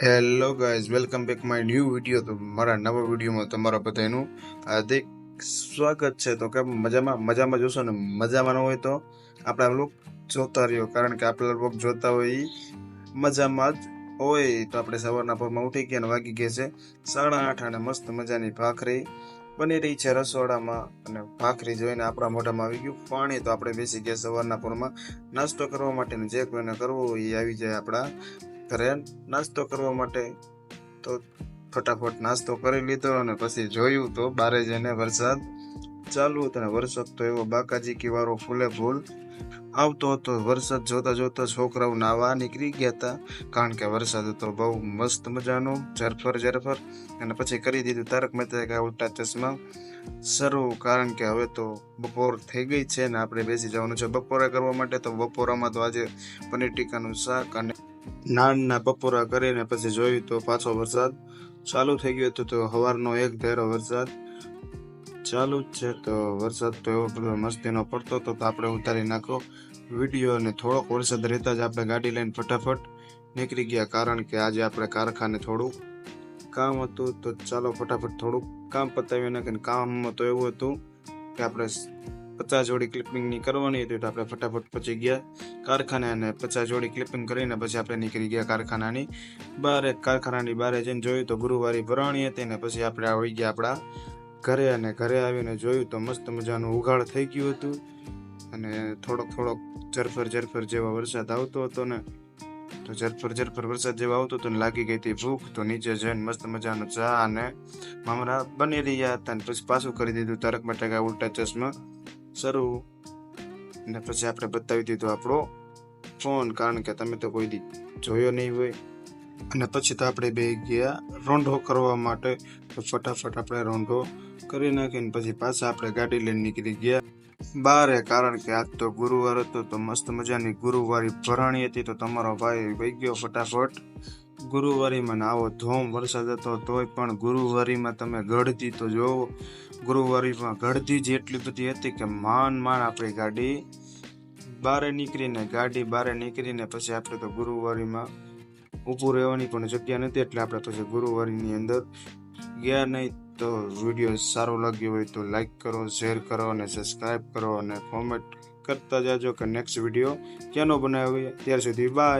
Hello guys welcome back my new video તો મારા નવા વિડીયોમાં તમારા બધાનું હાર્દિક સ્વાગત છે. તો કે મજામાં મજામાં જોશો ને મજામાં ન હોય તો આપણે લોક જોતા રહ્યો. કારણ કે આપણે લોક જોતા હોય મજામાં જ હોય. તો આપણે સવારના પરમાં ઉઠી ગયા અને વાગી ગયા છે સાડા આઠ અને મસ્ત મજાની ભાખરી બની રહી છે રસોડામાં. અને ભાખરી જોઈને આપણા મોઢામાં આવી ગયું પાણી. તો આપણે બેસી ગયા સવારના પોરમાં નાસ્તો કરવા માટેનું જે કોઈને કરવો એ આવી જાય આપણા ઘરે નાસ્તો કરવા માટે તો ફટાફટ નાસ્તો કરી લીધો અને પછી જોયું તો બારે જઈને વરસાદ ચાલુ હતો અને વરસાદ તો એવો બાકાજી કિવારો ફૂલે ફૂલ. આવતો હતો વરસાદ જોતા જોતા છોકરાઓ નાવા નીકળી ગયા હતા. કારણ કે વરસાદ હતો બહુ મસ્ત મજાનો, ઝરફર ઝરફર. અને પછી કરી દીધું તારક મહેતા કે ઉલ્ટા ચશ્મા. શરૂ કારણ કે હવે તો બપોર થઈ ગઈ છે ને આપણે બેસી જવાનું છે બપોરે કરવા માટે. તો બપોરામાં તો આજે પનીર ટીકાનું શાક અને નાનના બપોરા કરીને પછી જોયું તો પાછો વરસાદ ચાલુ થઈ ગયો હતો તો સવારનો એક ધારો વરસાદ ચાલુ જ છે તો વરસાદ તો એવો બધો મસ્તીનો પડતો હતો તો આપણે ઉતારી નાખો. વીડિયો અને થોડોક વરસાદ રહેતા જ આપણે ગાડી લઈને ફટાફટ નીકળી ગયા કારણ કે આજે આપણે કારખાને થોડું કામ હતું તો ચાલો ફટાફટ થોડુંક કામ પતાવી નાખીને કામમાં તો એવું હતું કે આપણે પચાસ જોડી ક્લિપિંગની કરવાની હતી તો આપણે ફટાફટ પહોંચી ગયા કારખાને અને પચાસ જોડી ક્લિપિંગ કરીને પછી આપણે નીકળી ગયા કારખાનાની બહાર. કારખાનાની બહાર જઈને જોયું તો ગુરુવારી ભરાણી હતી ને પછી આપણે આવી ગયા આપણા ઘરે અને ઘરે આવીને જોયું તો મસ્ત મજાનું ઉઘાડ થઈ ગયું હતું અને થોડોક થોડોક ઝરફર ઝરફર જેવો વરસાદ આવતો હતો ને તો ઝરફર ઝરફર વરસાદ જેવો આવતો હતો ને લાગી ગઈ હતી ભૂખ તો નીચે જઈને મસ્ત મજાનો ચા અને મામરા બની રહ્યા હતા ને પછી પાછું કરી દીધું તારક માટે ઉલટા ચશ્મા. શરૂ. અને પછી આપણે બતાવી દીધો આપણો ફોન, કારણ કે તમે તો કોઈ દી જોયો નહીં હોય. અને પછી તો આપણે બે ગયા રોંઢો કરવા માટે. તો ફટાફટ આપણે રોંઢો કરી નાખીને પછી પાછા આપણે ગાડી લઈને નીકળી ગયા. બારે, કારણ કે આજ તો ગુરુવાર હતો, તો મસ્ત મજાની ગુરુવારી ભરાણી હતી, તો તમારો ભાઈ વહી ગયો ફટાફટ. ગુરુવારીમાં આવો ધોમ વરસાદ હતો તોય પણ ગુરુવારીમાં તમે ગળતી તો જોવો. ગુરુવારીમાં ગળતી જેટલી બધી હતી કે માન માન આપણી ગાડી બારે નીકળીને, ગાડી બારે નીકળીને પછી આપણે તો ગુરુવારીમાં ઊભું રહેવાની પણ જગ્યા નથી એટલે આપણે પછી ગુરુવારીની અંદર ગયા નહીં. તો વીડિયો સારો લાગ્યો હોય તો લાઈક કરો, શેર કરો અને સબસ્ક્રાઈબ કરો અને કોમેન્ટ કરતા જાજો કે નેક્સ્ટ વીડિયો ક્યાંનો બનાવ્યો. ત્યાર સુધી બાય